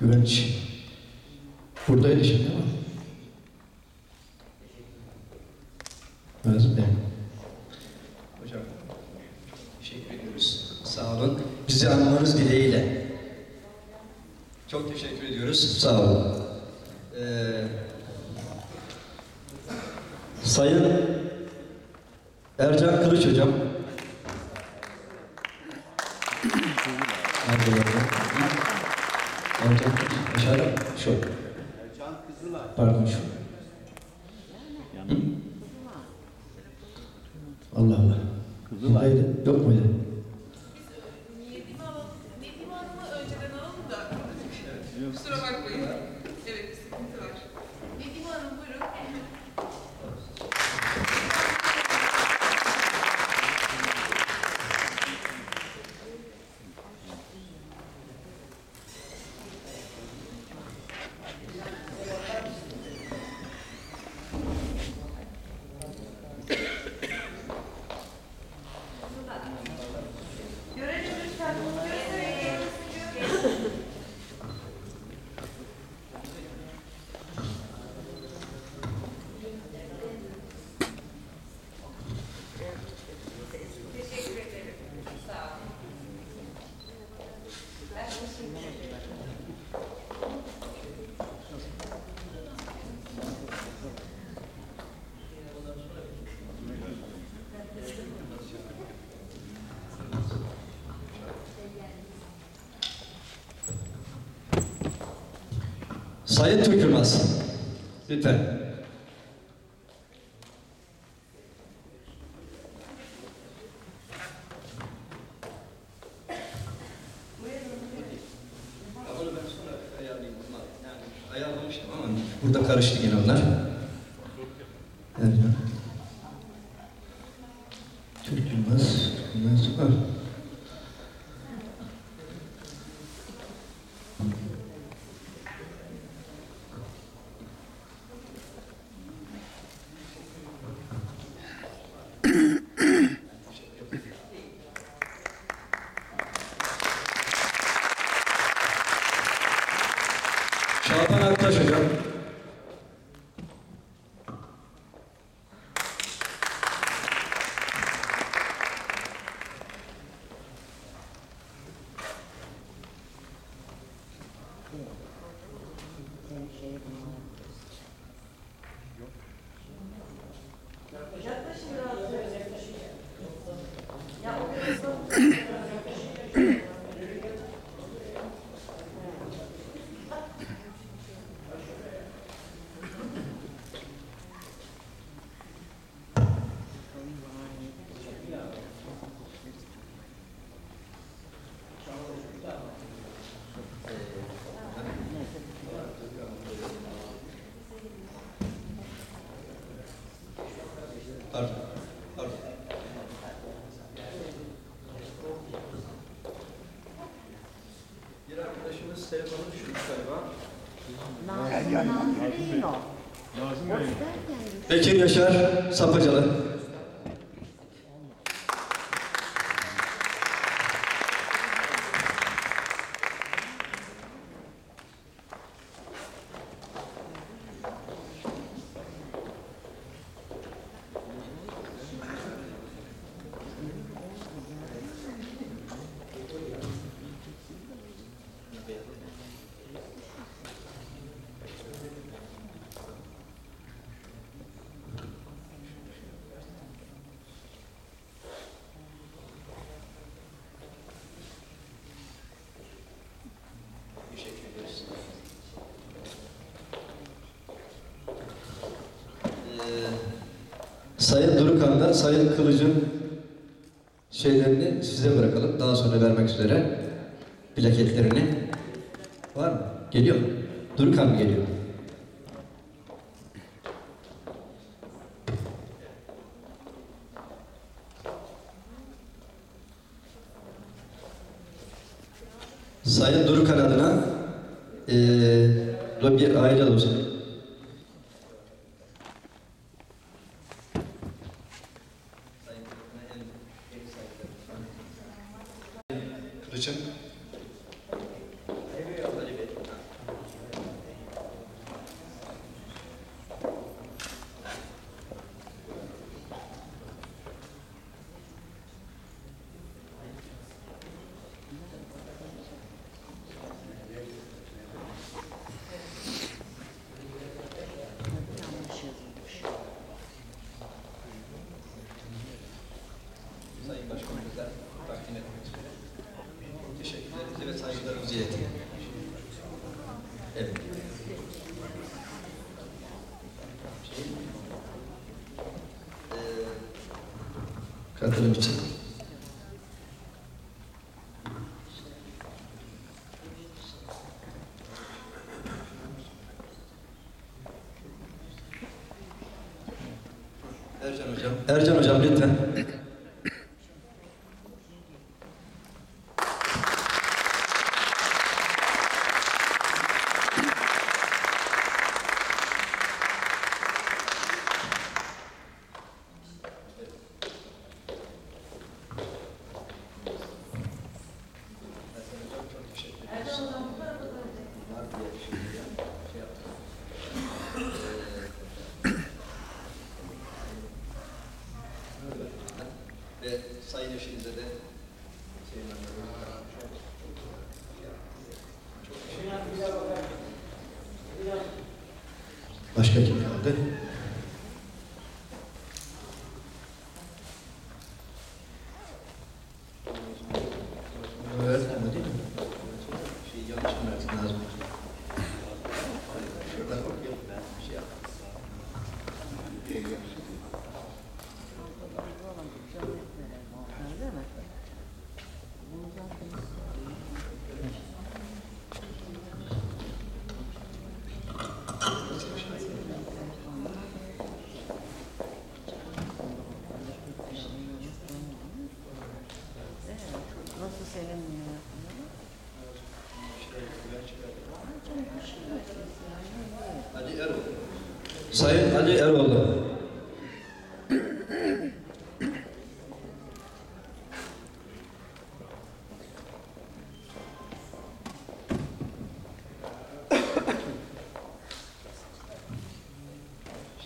Güvenç. Buradaydı şimdi ama. Nazım Bey. Hocam, teşekkür ediyoruz. Sağ olun. Bizi anlamanız dileğiyle. Çok teşekkür ediyoruz. Sağ olun. Ee, Sayın Ercan Kılıç Hocam. Kızılay. Pardon şu. Hı? Allah Allah. Kızılay. Buradaydı. Yok muydu? Nedim alalım. Nedim Hanım'ı önceden alalım da. Kusura bakmayın. Evet, bir sıkıntı var. Nedim Hanım buyurun. Görelim lütfen. Gösterin. Teşekkür ederim. Sağ olun. Ben teşekkür ederim. Sayın Türk Yılmaz. Lütfen. Onu ben sonra ayarlayayım. Yani ayarlamıştım ama burada karıştı yine onlar. Ercan. Türk Yılmaz. Ondan sonra Şaban Aktaş hocam. Yaklaşın biraz. Ya o biraz Pardon. Pardon. Bir arkadaşımız telefonu düşürmüş galiba. Bekir Yaşar Sapacalı. Teşekkür ederiz. Ee, Sayın Durukan'da Sayın Kılıç'ın şeylerini size bırakalım. Daha sonra vermek üzere plaketlerini. Var mı? Geliyor mu? Durukan mı geliyor? Sayın Durukan adına eee bir aile olsun. Kılıç'ın Katılım için. Ercan hocam. Ercan hocam lütfen. Ve sayın eşinize de Başka kim kaldı? Sayın Ali Eroğlu.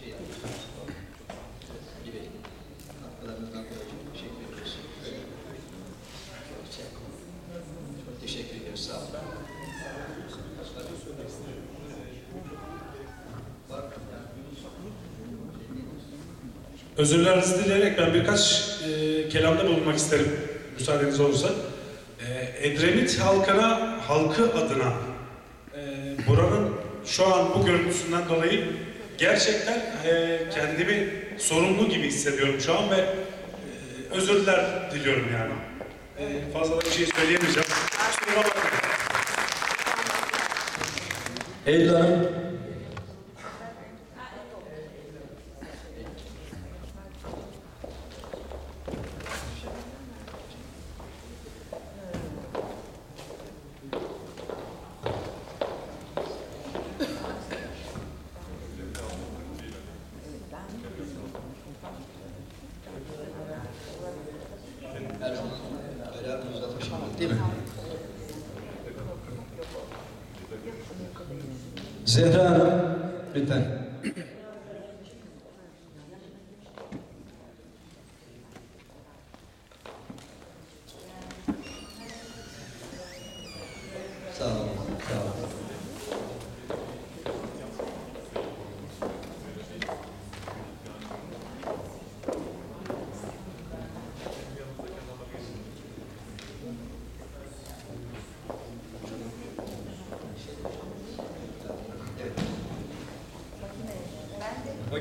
Şey gibi. Haklarınızdan dolayı çok teşekkür ediyoruz. Çok teşekkür ediyoruz. Sağ olun. Özürlerinizi dileyerek ben birkaç e, kelamda bulunmak isterim müsaadeniz olursa. E, Edremit halkına, halkı adına e, buranın şu an bu görüntüsünden dolayı gerçekten e, kendimi sorumlu gibi hissediyorum şu an ve e, özürler diliyorum yani. E, fazla da bir şey söyleyemeyeceğim. Kusura bakmayın. Eylül Hanım. Zehra Hanım,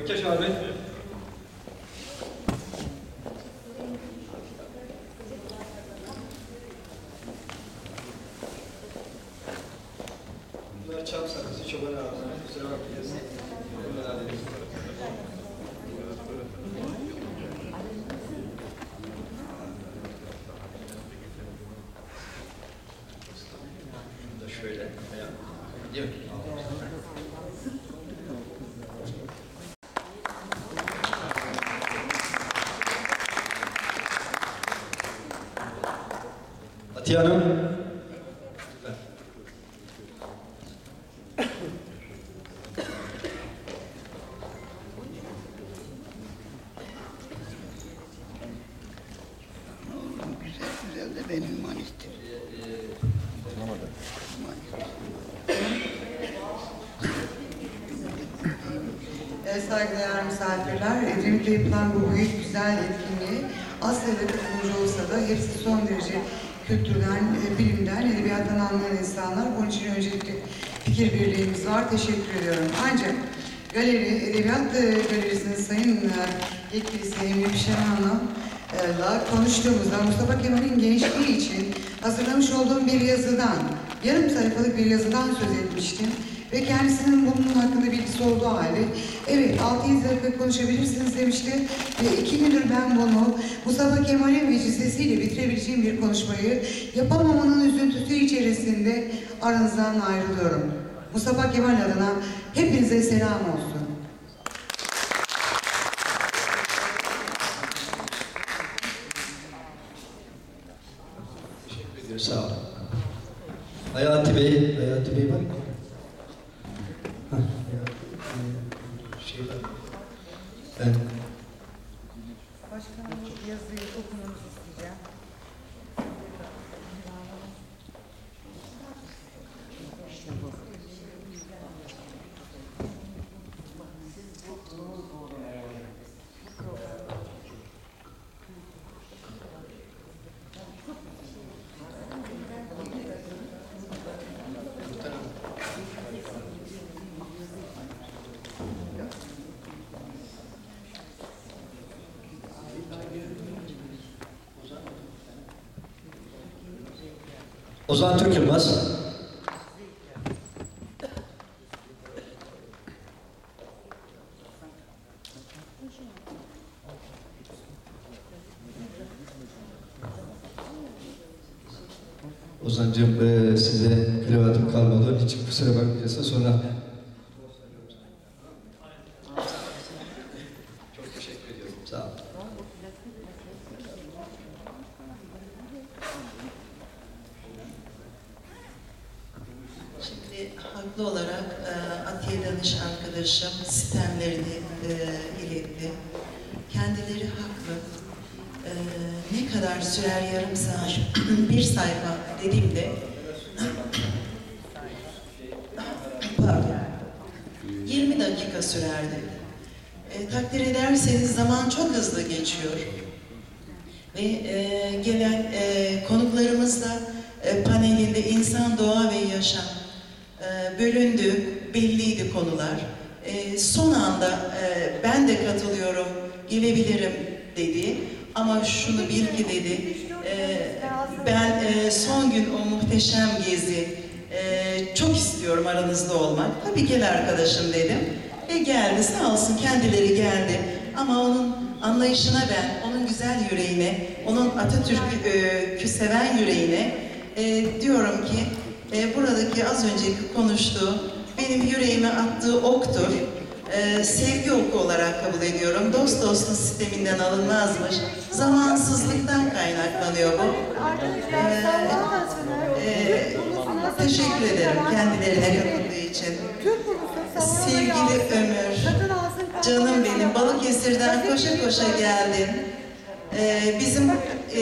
Ökkeş abi. Bunlar çam sakızı çoban ağzına. Kusura bakmayın. De benim manistim. Evet, saygıdeğer misafirler, Edremit'te yapılan bu büyük güzel etkinliği Asya'da katılımcı olsa da hepsi son derece kültürden, e, bilimden, edebiyattan anlayan insanlar. Bunun için öncelikle fikir birliğimiz var. Teşekkür ediyorum. Ancak galeri, Edebiyat e, Galerisi'nin sayın e, yetkilisi Emre Pişen Hanım konuştuğumuzda Mustafa Kemal'in gençliği için hazırlamış olduğum bir yazıdan, yarım sayfalık bir yazıdan söz etmiştim. Ve kendisinin bunun hakkında bilgisi olduğu halde, evet 6-7 dakika konuşabilirsiniz demişti. Ve iki gündür ben bunu Mustafa Kemal'in vecizesiyle bitirebileceğim bir konuşmayı yapamamanın üzüntüsü içerisinde aranızdan ayrılıyorum. Mustafa Kemal adına hepinize selam olsun. Teşekkür ediyoruz. Sağ olun. Hayati Bey, Hayati Bey var mı? Hah, Şey var. Ben Başkanım yazıyı okumanızı isteyeceğim. İşte bu. Ozan Türk Yılmaz. Ozancığım eee, size kravatım kalmadı. Hiç kusura bakmayacaksın sonra. Çok teşekkür ediyorum. Sağ olun. Haklı olarak e, Atiye Danış arkadaşım sistemlerini e, iletti. Kendileri haklı. E, ne kadar sürer yarım saat, bir sayfa dediğimde pardon, 20 dakika sürerdi. E, takdir ederseniz zaman çok hızlı geçiyor. Ve e, gelen e, konuklarımız e, panelinde insan, doğa ve yaşam bölündü, belliydi konular. E, son anda e, ben de katılıyorum, gelebilirim dedi. Ama şunu bil ki dedi, e, ben e, son gün o muhteşem gezi e, çok istiyorum aranızda olmak. Tabii gel arkadaşım dedim. Ve geldi sağ olsun kendileri geldi. Ama onun anlayışına ben, onun güzel yüreğine, onun Atatürk'ü seven yüreğine e, diyorum ki e, buradaki az önceki konuştuğu benim yüreğime attığı oktur. E, sevgi oku olarak kabul ediyorum. Dost dostun sisteminden alınmazmış. Zamansızlıktan kaynaklanıyor bu. E, e, teşekkür ederim kendilerine katıldığı için. Sevgili Ömür, canım benim Balıkesir'den koşa koşa geldin. Ee, bizim e,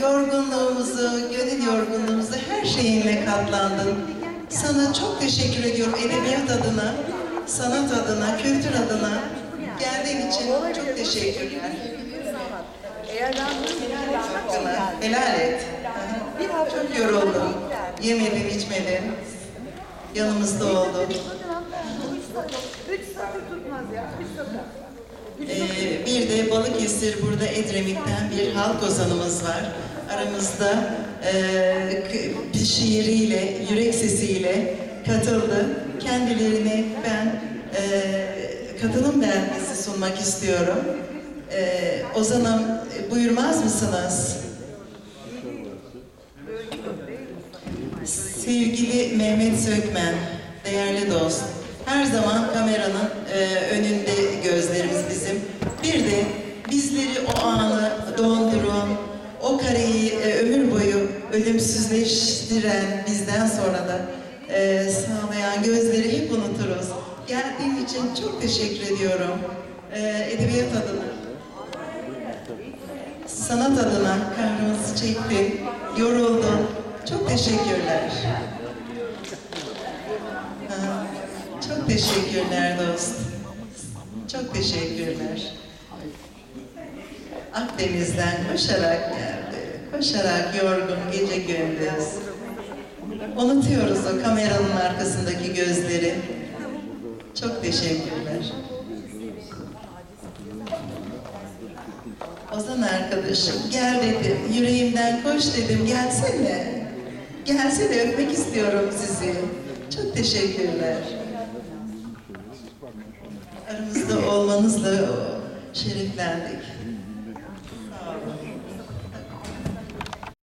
yorgunluğumuzu, gönül yorgunluğumuzu her şeyinle katlandın. Sana çok teşekkür ediyorum edebiyat adına, sanat adına, kültür adına. Geldiğin için çok teşekkürler. Eğer Hakkını helal et. Çok yoruldum. Yemedin, içmedin. Yanımızda satır. Ee, bir de Balıkesir burada Edremit'ten bir halk ozanımız var. Aramızda e, şiiriyle, yürek sesiyle katıldı. Kendilerine ben e, katılım belgesi sunmak istiyorum. E, Ozan'ım e, buyurmaz mısınız? Sevgili Mehmet Sökmen, değerli dost, her zaman kameranın e, önünde gözlerimiz bizim. Bir de bizleri o anı donduran, o kareyi e, ömür ölümsüzleştiren bizden sonra da e, sağlayan gözleri hep unuturuz. Geldiğin için çok teşekkür ediyorum. E, edebiyat adına, sanat adına kahrımızı çektin, yoruldun. Çok teşekkürler. Çok teşekkürler dost. Çok teşekkürler. Akdeniz'den koşarak geldi. Koşarak yorgun gece gündüz. Unutuyoruz o kameranın arkasındaki gözleri. Çok teşekkürler. Ozan arkadaşım gel dedim, yüreğimden koş dedim, gelsene. Gelsene öpmek istiyorum sizi. Çok teşekkürler. Aramızda olmanızla şereflendik.